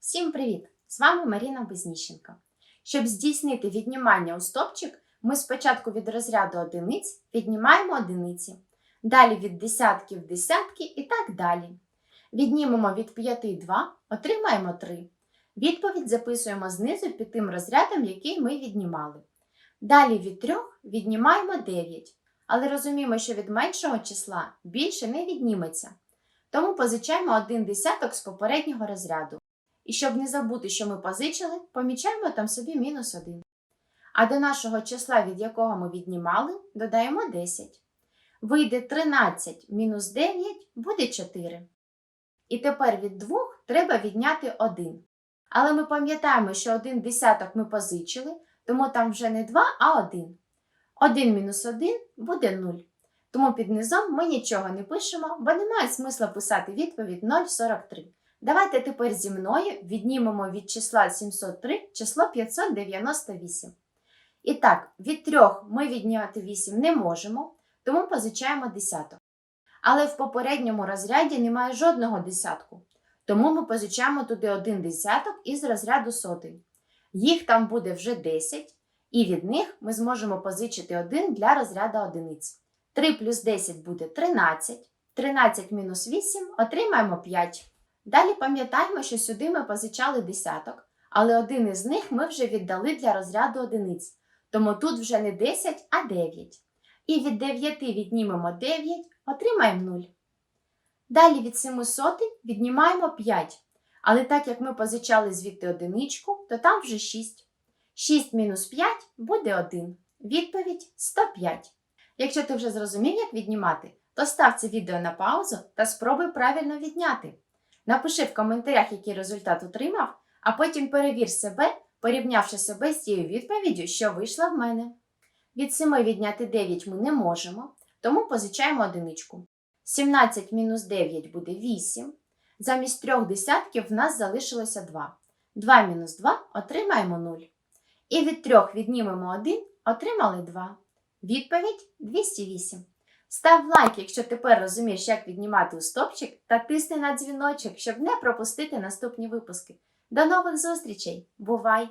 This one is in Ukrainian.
Всім привіт! З вами Маріна Безніщенко. Щоб здійснити віднімання у стопчик, ми спочатку від розряду одиниць віднімаємо одиниці, далі від десятків десятки і так далі. Віднімемо від 5 2, отримаємо 3. Відповідь записуємо знизу під тим розрядом, який ми віднімали. Далі від 3 віднімаємо 9, але розуміємо, що від меншого числа більше не відніметься. Тому позичаємо один десяток з попереднього розряду. І щоб не забути, що ми позичили, помічаємо там собі мінус 1. А до нашого числа, від якого ми віднімали, додаємо 10. Вийде 13 мінус 9 буде 4. І тепер від 2 треба відняти 1. Але ми пам'ятаємо, що один десяток ми позичили, тому там вже не 2, а 1. 1 мінус 1 буде 0. Тому під низом ми нічого не пишемо, бо немає смисла писати відповідь 0,43. Давайте тепер зі мною віднімемо від числа 703 число 598. І так, від 3 ми відняти 8 не можемо, тому позичаємо десяток. Але в попередньому розряді немає жодного десятку, тому ми позичаємо туди один десяток із розряду сотень. Їх там буде вже 10, і від них ми зможемо позичити один для розряду одиниць. 3 плюс 10 буде 13. 13 мінус 8 отримаємо 5. Далі пам'ятаємо, що сюди ми позичали десяток, але один із них ми вже віддали для розряду одиниць. Тому тут вже не 10, а 9. І від 9 віднімемо 9, отримаємо 0. Далі від 7 сотень віднімаємо 5. Але так як ми позичали звідти одиничку, то там вже 6. 6 мінус 5 буде 1. Відповідь 105. Якщо ти вже зрозумів, як віднімати, то став це відео на паузу та спробуй правильно відняти. Напиши в коментарях, який результат отримав, а потім перевір себе, порівнявши себе з тією відповіддю, що вийшла в мене. Від 7 відняти 9 ми не можемо, тому позичаємо одиничку. 17 мінус 9 буде 8. Замість трьох десятків в нас залишилося 2. 2 мінус 2 отримаємо 0. І від 3 віднімемо 1, отримали 2. Відповідь 208. Став лайк, якщо тепер розумієш, як віднімати у стопчик, та тисни на дзвіночок, щоб не пропустити наступні випуски. До нових зустрічей! Бувай!